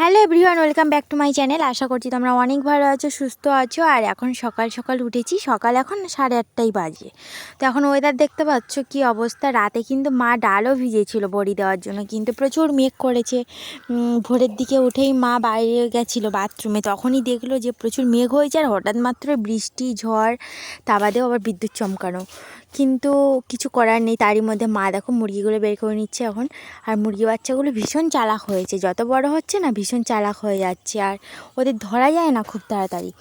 Hello everyone, welcome back to my channel. আশা করছি তোমরা অনেক ভালো আছো, সুস্থ আছো। আর এখন সকাল সকাল উঠেছি, সকাল এখন সাড়ে আটটাই বাজে। তো এখন ওয়েদার দেখতে পাচ্ছ কি অবস্থা। রাতে কিন্তু মা ডালও ভিজেছিল বড়ি দেওয়ার জন্য, কিন্তু প্রচুর মেঘ করেছে। ভোরের দিকে উঠেই মা বাইরে গেছিল বাথরুমে। তখনই দেখল যে প্রচুর মেঘ হয়েছে, আর হঠাৎ মাত্র বৃষ্টি, ঝড়, তা বাদেও আবার বিদ্যুৎ চমকানো। কিন্তু কিছু করার নেই। তারই মধ্যে মা দেখো মুরগিগুলো বের করে নিচ্ছে এখন। আর মুরগি বাচ্চাগুলো ভীষণ চালাক হয়েছে। যত বড় হচ্ছে না, ভীষণ চালাক হয়ে যাচ্ছে। আর ওদের ধরা যায় না খুব তাড়াতাড়ি।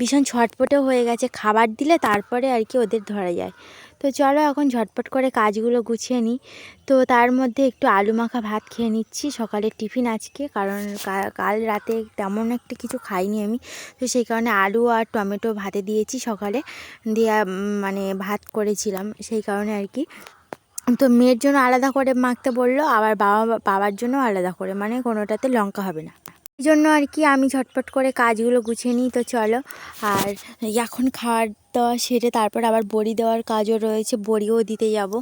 ভীষণ ছটপটেও হয়ে গেছে। খাবার দিলে তারপরে আর কি ওদের ধরা যায়। তো চলো এখন ঝটপট করে কাজগুলো গুছিয়ে নিই। তো তার মধ্যে একটু আলু মাখা ভাত খেয়ে নিচ্ছি। সকালের টিফিন আজকে, কারণ কাল রাতে তেমন একটা কিছু খাইনি আমি। তো সেই কারণে আলু আর টমেটো ভাতে দিয়েছি সকালে। দিয়ে মানে ভাত করেছিলাম সেই কারণে আর কি। তো মেয়ের জন্য আলাদা করে মাখতে বলল, আবার বাবা, বাবার জন্য আলাদা করে। মানে কোনোটাতে লঙ্কা হবে না। এই জন্য আর কি আমি ঝটপট করে কাজগুলো গুছিয়ে নিই, তো চলো। আর এখন খাওয়ার দাওয়া সেরে তারপর আবার বড়ি দেওয়ার কাজও রয়েছে, বড়িও দিতে যাব।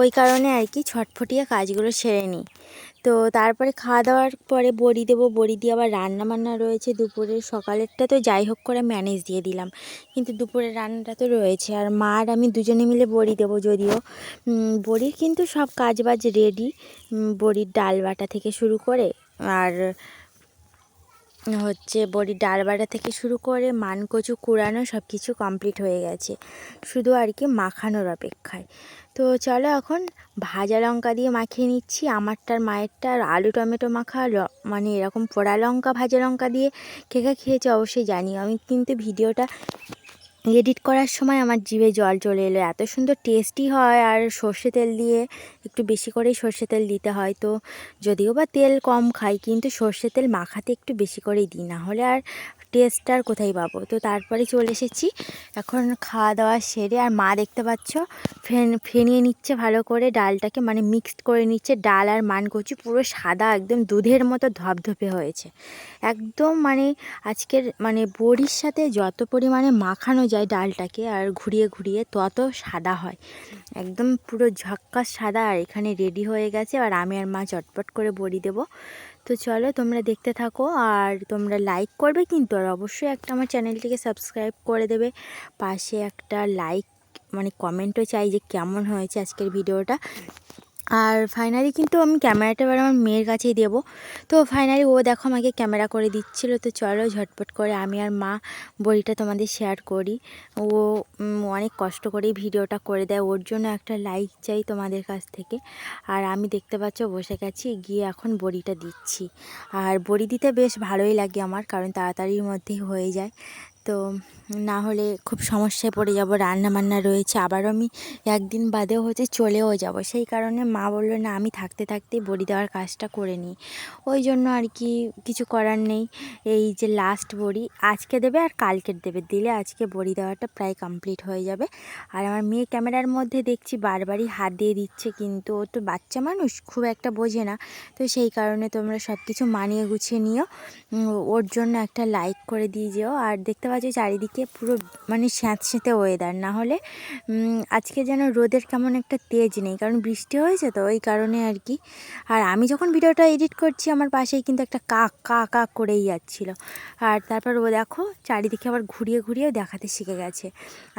ওই কারণে আর কি ছটফটিয়ে কাজগুলো সেরে নিই। তো তারপরে খাওয়া দাওয়ার পরে বড়ি দেবো, বড়ি দিয়ে আবার রান্না বান্না রয়েছে দুপুরের সকালেরটা তো যাই হোক করে ম্যানেজ দিয়ে দিলাম। কিন্তু দুপুরের রান্নাটা তো রয়েছে, আর মা আর আমি দুজনে মিলে বড়ি দেবো যদিও। বড়ির কিন্তু সব কাজ বাজ রেডি বড়ির ডাল বাটা থেকে শুরু করে, আর হচ্ছে বড়ি ডালবাটা থেকে শুরু করে মানকচু কুড়ানো সব কিছু কমপ্লিট হয়ে গেছে। শুধু আর কি মাখানোর অপেক্ষায়। তো চলো এখন ভাজা লঙ্কা দিয়ে মাখিয়ে নিচ্ছি। আমারটার মায়েরটা আর আলু টমেটো মাখা মানে এরকম পোড়া লঙ্কা, ভাজা লঙ্কা দিয়ে কে কে খেয়েছে অবশ্যই জানি আমি কিন্তু ভিডিওটা এডিট করার সময় আমার জিভে জল চলে এলো। এত সুন্দর টেস্টি হয় আর সর্ষে তেল দিয়ে একটু বেশি করেই সর্ষে তেল দিতে হয়। তো যদিও বা তেল কম খাই, কিন্তু সর্ষে তেল মাখাতে একটু বেশি করেই দিই। না হলে আর টেস্ট আর কোথায় পাবো? তো তারপরে চলে এসেছি। এখন খাওয়া দাওয়া সেরে আর মা দেখতে পাচ্ছ, ফেন, ফেনিয়ে নিচ্ছে ভালো করে ডালটাকে মানে মিক্সড করে নিচ্ছে ডাল আর মানকচু, পুরো সাদা একদম দুধের মতো ধপধপে হয়েছে। একদম মানে আজকের মানে বড়ির সাথে যত পরিমাণে মাখানো যায় ডালটাকে আর ঘুরিয়ে ঘুরিয়ে তত সাদা হয়। একদম পুরো ঝক্কা সাদা আর এখানে রেডি হয়ে গেছে। আর আমি আর মা চটপট করে বড়ি দেবো। তো চলো তোমরা দেখতে থাকো আর তোমরা লাইক করবে কিন্তু, আর অবশ্যই একটা আমার চ্যানেলটিকে সাবস্ক্রাইব করে দেবে। পাশে একটা লাইক মানে কমেন্টও চাই যে কেমন হয়েছে আজকের ভিডিওটা আর ফাইনালি কিন্তু আমি ক্যামেরাটা এবার আমার মেয়ের কাছেই দেবো। তো ফাইনালি ও দেখো আমাকে ক্যামেরা করে দিচ্ছিল, তো চলো ঝটপট করে আমি আর মা বড়িটা তোমাদের শেয়ার করি। ও অনেক কষ্ট করেই ভিডিওটা করে দেয়, ওর জন্য একটা লাইক চাই তোমাদের কাছ থেকে। আর আমি দেখতে পাচ্ছ বসে গেছি, গিয়ে এখন বড়িটা দিচ্ছি। আর বড়ি দিতে বেশ ভালোই লাগে আমার, কারণ তাড়াতাড়ির মধ্যেই হয়ে যায়। তো না হলে খুব সমস্যায় পড়ে যাব রান্না বান্না রয়েছে। আবারও আমি একদিন বাদেও হচ্ছে চলেও যাব। সেই কারণে মা বলল, না, আমি থাকতে থাকতে বড়ি দেওয়ার কাজটা করে নিই। ওই জন্য আর কি কিছু করার নেই। এই যে লাস্ট বড়ি, আজকে দেবে আর কালকের দেবে। দিলে আজকে বড়ি দেওয়াটা প্রায় কমপ্লিট হয়ে যাবে। আর আমার মেয়ে ক্যামেরার মধ্যে দেখছি, বারবারই হাত দিয়ে দিচ্ছে, কিন্তু ও তো বাচ্চা মানুষ, খুব একটা বোঝে না। তো সেই কারণে তোমরা সব কিছু মানিয়ে গুছিয়ে নিও। ওর জন্য একটা লাইক করে দিয়ে যেও। আর দেখতে পাচ্ছ চারিদিকে পুরো মানে স্যাঁতস্যাঁতে ওয়েদার না হলে আজকে যেন রোদের কেমন একটা তেজ নেই, কারণ বৃষ্টি হয়েছে তো, ওই কারণে আর কি। আর আমি যখন ভিডিওটা এডিট করছি, আমার পাশেই কিন্তু একটা কাক কা কাক করেই যাচ্ছিল। আর তারপর ও দেখো, চারিদিকে আবার ঘুরিয়ে ঘুরিয়েও দেখাতে শিখে গেছে।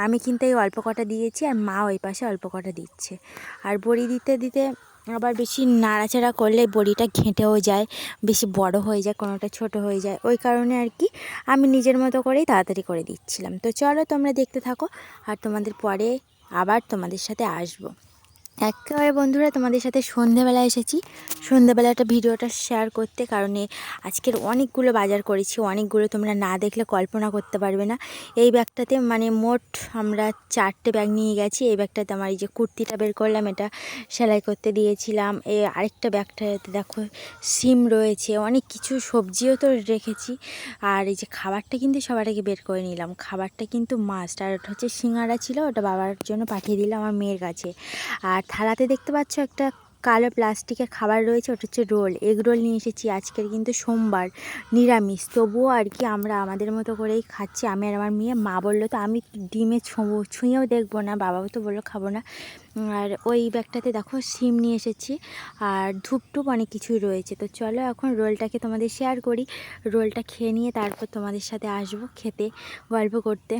আমি কিন্তু এই অল্প কটা দিয়েছি, আর মা ওই পাশে অল্প কটা দিচ্ছে। আর বড়ি দিতে দিতে আবার বেশি নাড়াচাড়া করলে বড়িটা ঘেঁটেও যায়, বেশি বড় হয়ে যায়, কোনোটা ছোট হয়ে যায়। ওই কারণে আর কি আমি নিজের মতো করেই তাড়াতাড়ি করে দিচ্ছিলাম। তো চলো তোমরা দেখতে থাকো আর তোমাদের পরে আবার তোমাদের সাথে আসব। একেবারে বন্ধুরা, তোমাদের সাথে সন্ধেবেলা এসেছি। সন্ধেবেলাটা ভিডিওটা শেয়ার করতে, কারণে আজকের অনেকগুলো বাজার করেছি, অনেকগুলো তোমরা না দেখলে কল্পনা করতে পারবে না। এই ব্যাগটাতে মানে মোট আমরা চারটে ব্যাগ নিয়ে গেছি। এই ব্যাগটাতে আমার এই যে কুর্তিটা বের করলাম, এটা সেলাই করতে দিয়েছিলাম। এ আরেকটা ব্যাগটাতে দেখো সিম রয়েছে, অনেক কিছু সবজিও তো রেখেছি। আর এই যে খাবারটা কিন্তু সবার আগে বের করে নিলাম। খাবারটা কিন্তু মাস্ট আর ওটা হচ্ছে সিঙ্গারা ছিল, ওটা বাবার জন্য পাঠিয়ে দিলাম আমার মেয়ের কাছে। আর থালাতে দেখতে পাচ্ছ একটা কালো প্লাস্টিকের খাবার রয়েছে, ওটা হচ্ছে রোল। এগ রোল নিয়ে এসেছি আজকের কিন্তু সোমবার, নিরামিষ। তবুও আর কি আমরা আমাদের মতো করেই খাচ্ছি। আমি আর আমার মেয়ে, মা বলল তো, আমি ডিমে ছুঁয়েও দেখব না, বাবাও তো বলল খাব না। আর ওই ব্যাগটাতে দেখো সিম নিয়ে এসেছি, আর ধূপ টুপ অনেক কিছুই রয়েছে। তো চলো এখন রোলটাকে তোমাদের শেয়ার করি। রোলটা খেয়ে নিয়ে তারপর তোমাদের সাথে আসব খেতে, গল্প করতে।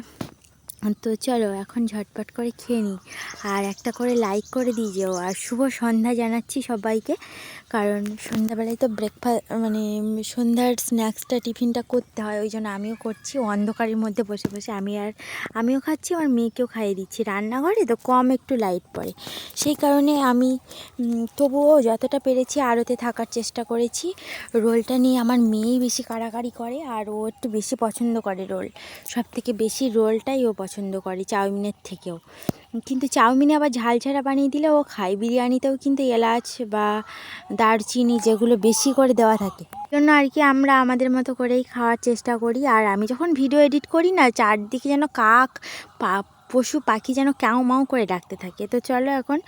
তো চলো এখন ঝটপট করে খেয়ে নিই। আর একটা করে লাইক করে দিয়ে যেও। আর শুভ সন্ধ্যা জানাচ্ছি সবাইকে। কারণ সন্ধ্যাবেলায় তো ব্রেকফাস্ট মানে সন্ধ্যার স্ন্যাক্সটা টিফিনটা করতে হয়। ওই জন্য আমিও করছি। অন্ধকারের মধ্যে বসে বসে আমি আর, আমিও খাচ্ছি, আমার মেয়েকেও খাইয়ে দিচ্ছি। রান্নাঘরে তো কম একটু লাইট পড়ে। সেই কারণে আমি তবুও যতটা পেরেছি আড়তে থাকার চেষ্টা করেছি। রোলটা নিয়ে আমার মেয়েই বেশি কাড়াকাড়ি করে আর ও একটু বেশি পছন্দ করে রোল। সব থেকে বেশি রোলটাই ও পছন্দ করে চাউমিনের থেকেও। কিন্তু চাউমিনে আবার ঝাল ছাড়া বানিয়ে দিলে ও খায়। বিরিয়ানিতেও কিন্তু এলাচ বা দারচিনি যেগুলো বেশি করে দেওয়া থাকে। জন্য আর কি আমরা আমাদের মতো করেই খাওয়ার চেষ্টা করি। আর আমি যখন ভিডিও এডিট করি না, চারদিকে যেন কাক পা পশু পাখি যেন ক্যাও মাও করে ডাকতে থাকে। তো চলো এখন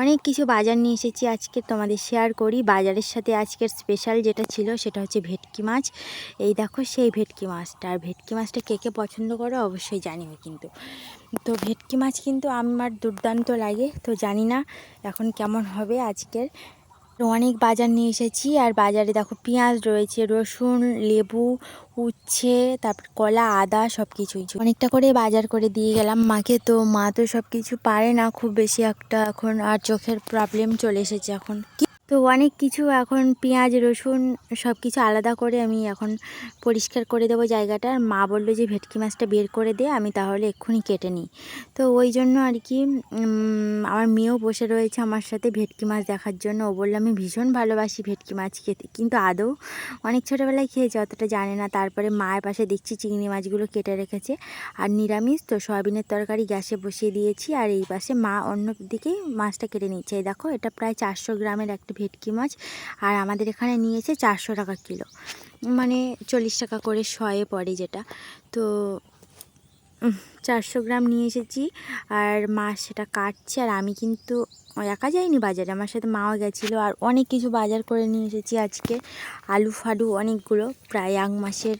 অনেক কিছু বাজার নিয়ে এসেছি আজকে তোমাদের শেয়ার করি। বাজারের সাথে আজকের স্পেশাল যেটা ছিল সেটা হচ্ছে ভেটকি মাছ। এই দেখো সেই ভেটকি মাছটা। আর ভেটকি মাছটা কে কে পছন্দ করো অবশ্যই জানিও কিন্তু। তো ভেটকি মাছ কিন্তু আমার দুর্দান্ত লাগে। তো জানি না এখন কেমন হবে আজকের অনেক বাজার নিয়ে এসেছি। আর বাজারে দেখো পেঁয়াজ রয়েছে, রসুন, লেবু, উচ্ছে, তারপর কলা, আদা সব কিছুই অনেকটা করে বাজার করে দিয়ে গেলাম মাকে। তো মা তো সব কিছু পারে না খুব বেশি একটা। এখন আর চোখের প্রবলেম চলে এসেছে এখন। তো অনেক কিছু এখন পেঁয়াজ, রসুন সব কিছু আলাদা করে আমি এখন পরিষ্কার করে দেবো জায়গাটা। আর মা বলল যে ভেটকি মাছটা বের করে দে, আমি তাহলে এক্ষুনি কেটে নিই। তো ওই জন্য আর কি আমার মেয়েও বসে রয়েছে আমার সাথে ভেটকি মাছ দেখার জন্য। ও বলল, আমি ভীষণ ভালোবাসি ভেটকি মাছ খেতে। কিন্তু আদৌ অনেক ছোটোবেলায় খেয়েছে, অতটা জানে না। তারপরে মায়ের পাশে দেখছি চিংড়ি মাছগুলো কেটে রেখেছে। আর নিরামিষ, তো সয়াবিনের তরকারি গ্যাসে বসিয়ে দিয়েছি। আর এই পাশে মা অন্য দিকেই মাছটা কেটে নিচ্ছে। দেখো, এটা প্রায় চারশো গ্রামের একটা ভেটকি মাছ আর আমাদের এখানে নিয়েছে চারশো টাকা কিলো। মানে চল্লিশ টাকা করে শয়ে পড়ে যেটা। তো চারশো গ্রাম নিয়ে এসেছি। আর মা সেটা কাটছে আর আমি কিন্তু একা যাইনি বাজারে, আমার সাথে মাও গেছিল আর অনেক কিছু বাজার করে নিয়ে এসেছি আজকে। আলু ফালু অনেকগুলো, প্রায় এক মাসের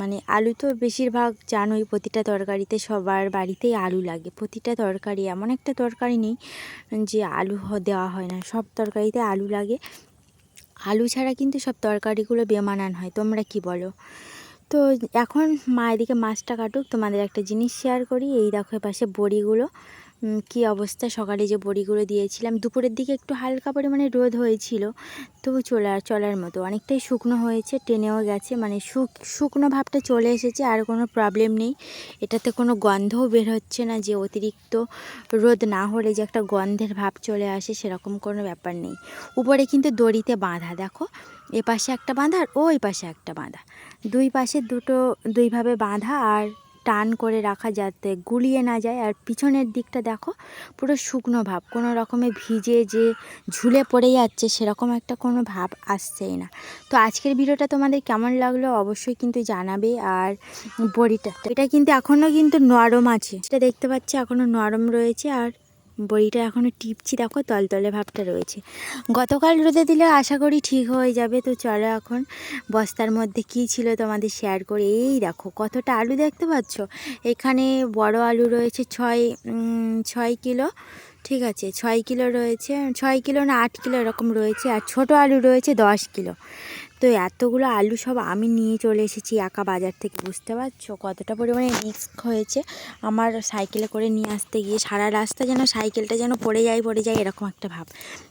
মানে আলু তো বেশিরভাগ জানোই প্রতিটা তরকারিতে সবার বাড়িতেই আলু লাগে। প্রতিটা তরকারি, এমন একটা তরকারি নেই যে আলু দেওয়া হয় না। সব তরকারিতে আলু লাগে। আলু ছাড়া কিন্তু সব তরকারিগুলো বেমানান হয়। তোমরা কি বলো? তো এখন মা এদিকে মাছটা কাটুক, তোমাদের একটা জিনিস শেয়ার করি। এই দেখো পাশে বড়িগুলো। কি অবস্থা? সকালে যে বড়িগুলো দিয়েছিলাম, দুপুরের দিকে একটু হালকা পরিমাণে রোদ হয়েছিল। তবু চলার চলার মতো। অনেকটাই শুকনো হয়েছে, টেনেও গেছে। মানে শুক, শুকনো ভাবটা চলে এসেছে, আর কোনো প্রবলেম নেই। এটাতে কোনো গন্ধও বের হচ্ছে না যে অতিরিক্ত রোদ না হলে যে একটা গন্ধের ভাব চলে আসে, সেরকম কোনো ব্যাপার নেই। উপরে কিন্তু দড়িতে বাঁধা, দেখো। এ পাশে একটা বাঁধা আর ওই পাশে একটা বাঁধা। দুই পাশে দুটো দুইভাবে বাঁধা আর টান করে রাখা যাতে গুলিয়ে না যায়। আর পিছনের দিকটা দেখো, পুরো শুকনো ভাব। কোনো রকমে ভিজে যে ঝুলে পড়ে যাচ্ছে সেরকম একটা কোনো ভাব আসছেই না। তো আজকের ভিডিওটা তোমাদের কেমন লাগল অবশ্যই কিন্তু জানাবে। আর বড়িটা, এটা কিন্তু এখনও কিন্তু নরম আছে। সেটা দেখতে পাচ্ছি এখনও নরম রয়েছে। আর বড়িটা এখনও টিপছি, দেখো তলতলে ভাবটা রয়েছে। গতকাল রোদে দিলে আশা করি ঠিক হয়ে যাবে, তো চলো এখন বস্তার মধ্যে কি ছিল তোমাদের শেয়ার করে। এই দেখো, কতটা আলু দেখতে পাচ্ছ? এখানে বড় আলু রয়েছে ছয় ছয় কিলো, ঠিক আছে, ছয় কিলো রয়েছে, ছয় কিলো না আট কিলো এরকম রয়েছে, আর ছোট আলু রয়েছে দশ কিলো। তো এতগুলো আলু সব আমি নিয়ে চলে এসেছি একা বাজার থেকে, বুঝতে পারছ? কতটা পরিমাণে রিস্ক হয়েছে আমার সাইকেলে করে নিয়ে আসতে গিয়ে। সারা রাস্তা যেন সাইকেলটা যেন পড়ে যায় পড়ে যায়, এরকম একটা ভাব।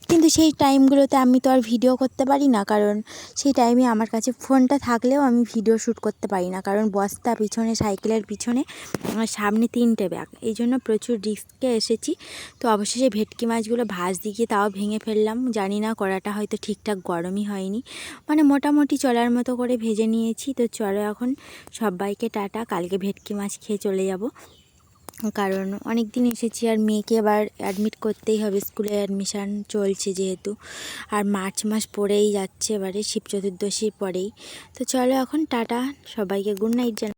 কিন্তু সেই টাইমগুলোতে আমি তো আর ভিডিও করতে পারি না, কারণ সেই টাইমে আমার কাছে ফোনটা থাকলেও আমি ভিডিও শ্যুট করতে পারি না। কারণ বস্তা পিছনে সাইকেলের পিছনে, আমার সামনে তিনটে ব্যাগ এই জন্য প্রচুর রিস্কে এসেছি। তো অবশেষে ভেটকি মাছগুলো ভাজ দিয়ে তাও ভেঙে ফেললাম। জানি না কড়াটা হয়তো ঠিকঠাক গরমই হয়নি। মানে মোটামুটি চলার মতো করে ভেজে নিয়েছি। তো চলো এখন সবাইকে টাটা, কালকে ভেটকি মাছ খেয়ে চলে যাব। কারণ অনেক দিন এসেছি আর মেয়েকে আবার অ্যাডমিট করতেই হবে, স্কুলে অ্যাডমিশান চলছে যেহেতু। আর মার্চ মাস পরেই যাচ্ছে এবারে, শিব চতুর্দশীর পরেই। তো চলো এখন টাটা, সবাইকে গুড নাইট